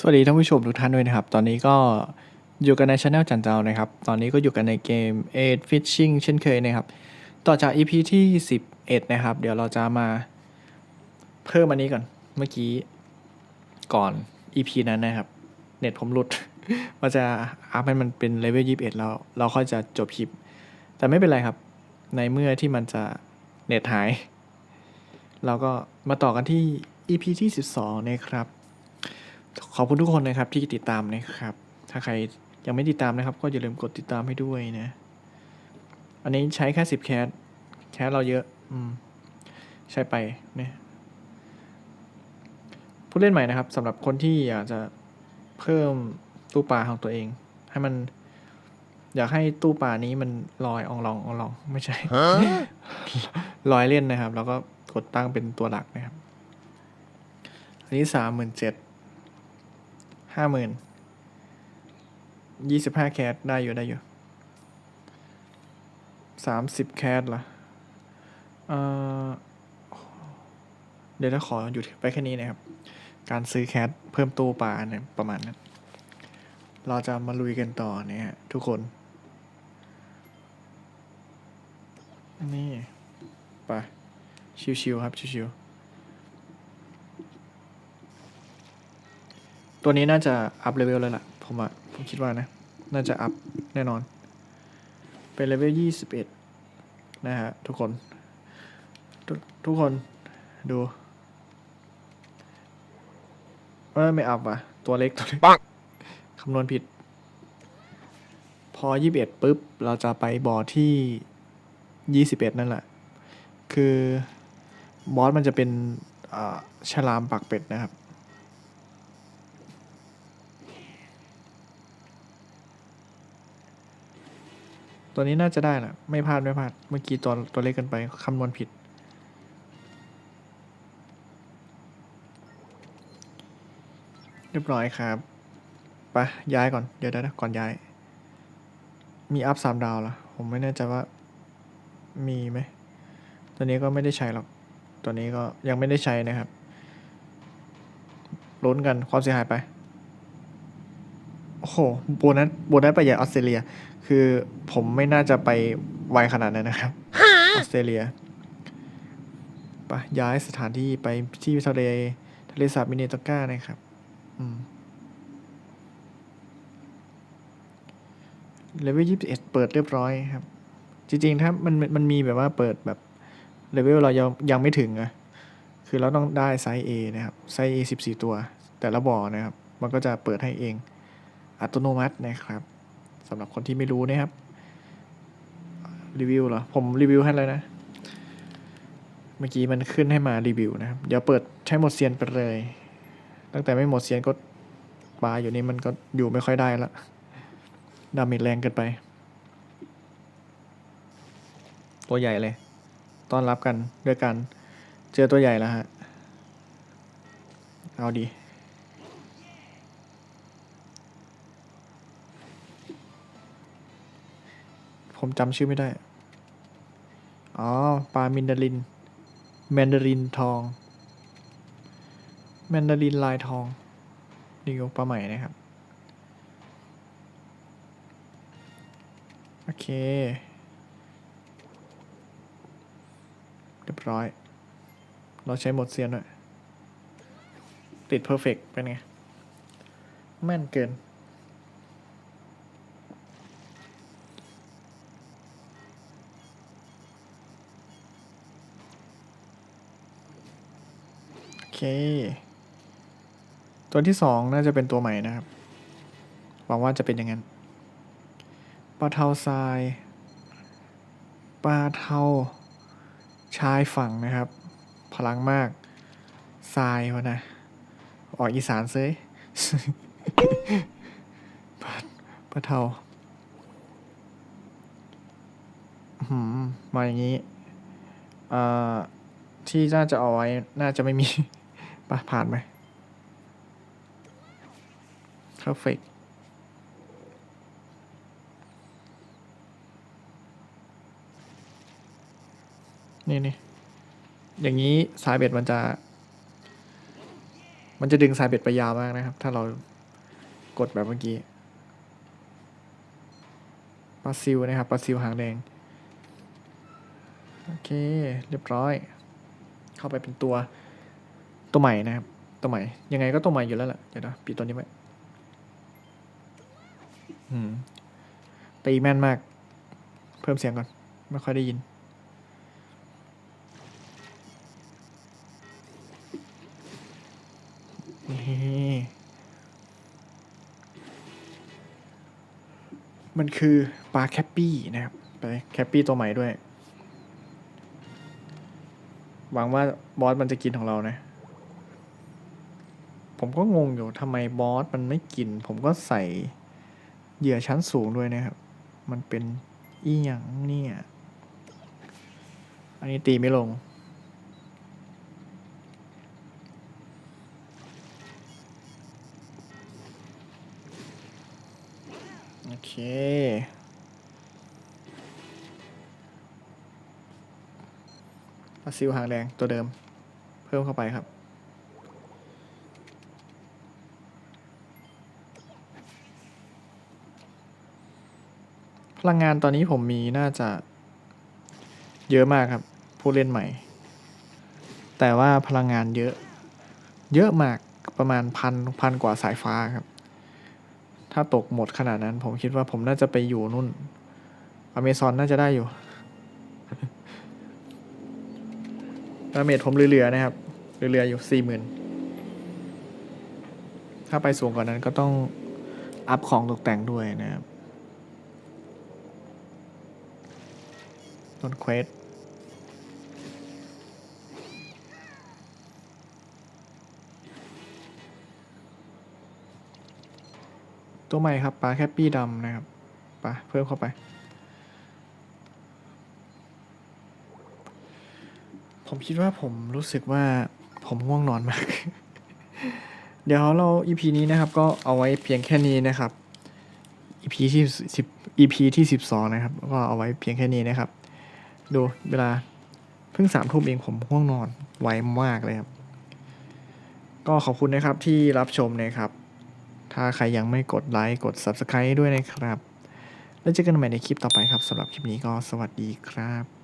สวัสดีท่านผู้ชมทุกท่านด้วยนะครับ ตอนนี้ก็อยู่กันในช anel จันเจ้านะครับ ตอนนี้ก็อยู่กันในเกม 8 Fishing เช่นเคยนะครับ ต่อจาก EP ที่ 11 นะครับ เดี๋ยวเราจะมาเพิ่มอันนี้ก่อน เมื่อกี้ก่อน EP นั้นนะครับ เน็ตผมหลุด ว่าจะอัพให้มันเป็นเลเวล 21 แล้วเราค่อยจะจบคลิป แต่ไม่เป็นไรครับ ในเมื่อที่มันจะเน็ตหาย เราก็มาต่อกันที่ EP ที่ 12 นะครับ ขอบคุณทุกคนนะครับที่ติดตามนะครับ ถ้าใครยังไม่ติดตามนะครับ ก็อย่าลืมกดติดตามให้ด้วยนะ อันนี้ใช้แค่สิบแคสแคสเราเยอะ อืม ใช้ไปเนี่ยผู้เล่นใหม่นะครับสำหรับคนที่อยากจะเพิ่มตู้ปลาของตัวเอง ให้มัน อยากให้ตู้ปลานี้มันลอยอองลองอองลอง ไม่ใช่ ลอยเล่นนะครับ แล้วก็กดตั้งเป็นตัวหลักนะครับอันนี้สามหมื่นเจ็ด ห้าหมื่นยี่สิบห้าแคสได้อยู่ได้อยู่สามสิบแคสเหรอเอ่อเดี๋ยวถ้าขอหยุดไปแค่นี้นะครับ การซื้อแคสเพิ่มตู้ปลาเนี่ยประมาณนั้น เราจะมาลุยกันต่อเนี่ยทุกคน นี่ ไป ชิวๆครับ ชิวๆ ตัวนี้น่าจะอัพเลเวลแล้วล่ะ ผมอะผมคิดว่านะ น่าจะอัพแน่นอน เป็นเลเวลยี่สิบเอ็ดนะฮะ ทุกคนทกทุกคนดูเออไม่อัพอะ ตัวเล็กตัวเล็กปังคำนวณผิด พอยี่สิบเอ็ดปุ๊บ เราจะไปบอร์ดที่ยี่สิบเอ็ดนั่นแหละ คือบอสมันจะเป็นอ่าฉลามปากเป็ดนะครับ ตัวนี้น่าจะได้แหละไม่พลาดไม่พลาด เมื่อกี้ตัวตัวเล็กเกันไปคำนวณผิด เรียบร้อยครับไปย้ายก่อนเดี๋ยวเดี๋ยวนะก่อนย้าย มีอัพสามดาวละผมไม่แน่ใจว่ามีไหม ตัวนี้ก็ไม่ได้ใช้หรอก ตัวนี้ก็ยังไม่ได้ใช้นะครับลุ้นกันความเสียหายไป โอ้โหโบนัสโบนัสไปใหญ่ออสเตรเลีย คือผมไม่น่าจะไปไวขนาดนั้นนะครับออสเตรเลียไปย้ายสถานที่ไปที่ทะเลทะเลสาบมินเนโตก้านะครับ อืมเลเวลยี่สิบเอ็ดเปิดเรียบร้อยครับ จริงๆ ถ้ามันมันมีแบบว่าเปิดแบบเลเวลเรายังยังไม่ถึงอะคือเราต้องได้ไซส์ A นะครับ ไซส์ A สิบสี่ตัว แต่ละบ่อนะครับ มันก็จะเปิดให้เอง อัตโนมัตินะครับสำหรับคนที่ไม่รู้นะครับ รีวิวเหรอ ผมรีวิวให้เลยนะ เมื่อกี้มันขึ้นให้มารีวิวนะครับ เดี๋ยวเปิดใช้หมดเซียนไปเลย ตั้งแต่ไม่หมดเซียนก็ปลาอยู่นี่มันก็อยู่ไม่ค่อยได้ละดาเมจแรงเกินไป ตัวใหญ่เลย ต้อนรับกันด้วยกัน เจอตัวใหญ่แล้วฮะ เอาดี ผมจำชื่อไม่ได้ อ๋อ ปลามินดาริน แมนดารินทอง แมนดารินลายทอง นี่ก็ปลาใหม่นะครับ โอเค เรียบร้อย เราใช้หมดเซียนด้วย ติดเพอร์เฟกเป็นไง แม่นเกิน เค ตัวที่สองน่าจะเป็นตัวใหม่นะครับ หวังว่าจะเป็นอย่างนั้น ปลาเทาทราย ปลาเทาชายฝั่งนะครับ พลังมาก ทรายวะนะ ออกอีสานเซยปลาปลาเทาหืมมาอย่างนี้อ่าที่น่าจะเอาไว้ น่าจะไม่มี ปะผ่านไหม perfect นี่นี่อย่างนี้สายเบ็ดมันจะ มันจะดึงสายเบ็ดไปยาวมากนะครับ ถ้าเรากดแบบเมื่อกี้ปลาซิวนะครับปลาซิวหางแดง โอเค เรียบร้อย เข้าไปเป็นตัว ตัวใหม่นะครับ ตัวใหม่ ยังไงก็ตัวใหม่อยู่แล้วแหละเดี๋ยวนะปิดตัวนี้ไว้อืมตีแม่นมาก เพิ่มเสียงก่อน ไม่ค่อยได้ยิน นี่ มันคือปลาแคปปี้นะครับ ไปแคปปี้ตัวใหม่ด้วย หวังว่าบอสมันจะกินของเรานะ ผมก็งงอยู่ทำไมบอสมันไม่กิน ผมก็ใส่เหยื่อชั้นสูงด้วยนะครับ มันเป็นอีหยังเนี่ย อันนี้ตีไม่ลง โอเคปลาซิวหางแดงตัวเดิม เพิ่มเข้าไปครับ ลังงานตอนนี้ผมมีน่าจะ เยอะมากครับ ผู้เล่นใหม่ แต่ว่าพลังงานเยอะ เยอะมากประมาณพันพันกว่าสายฟ้าครับ ถ้าตกหมดขนาดนั้น ผมคิดว่าผมน่าจะไปอยู่นู่น อเมซอนน่าจะได้อยู่ดาเมจผมเหลือๆนะครับ เหลือๆอยู่สี่หมื่นถ้าไปสูงกว่านั้นก็ต้องอัพของตกแต่งด้วยนะครับ ต้นเควสตัวใหม่ครับปลาแคปปี้ดำนะครับปลาเพิ่มเข้าไป ผมคิดว่าผมรู้สึกว่าผมง่วงนอนมาก เดี๋ยวเรา EP นี้นะครับ ก็เอาไว้เพียงแค่นี้นะครับ EP ที่สิบ EP ที่สิบสองนะครับ ก็เอาไว้เพียงแค่นี้นะครับ ดูเวลาเพิ่งสามทุ่มเองผมง่วงนอนไวมากเลยครับ ก็ขอบคุณนะครับที่รับชมนะครับ ถ้าใครยังไม่กดไลค์กด Subscribe ด้วยนะครับ แล้วเจอกันใหม่ในคลิปต่อไปครับสำหรับคลิปนี้ก็สวัสดีครับ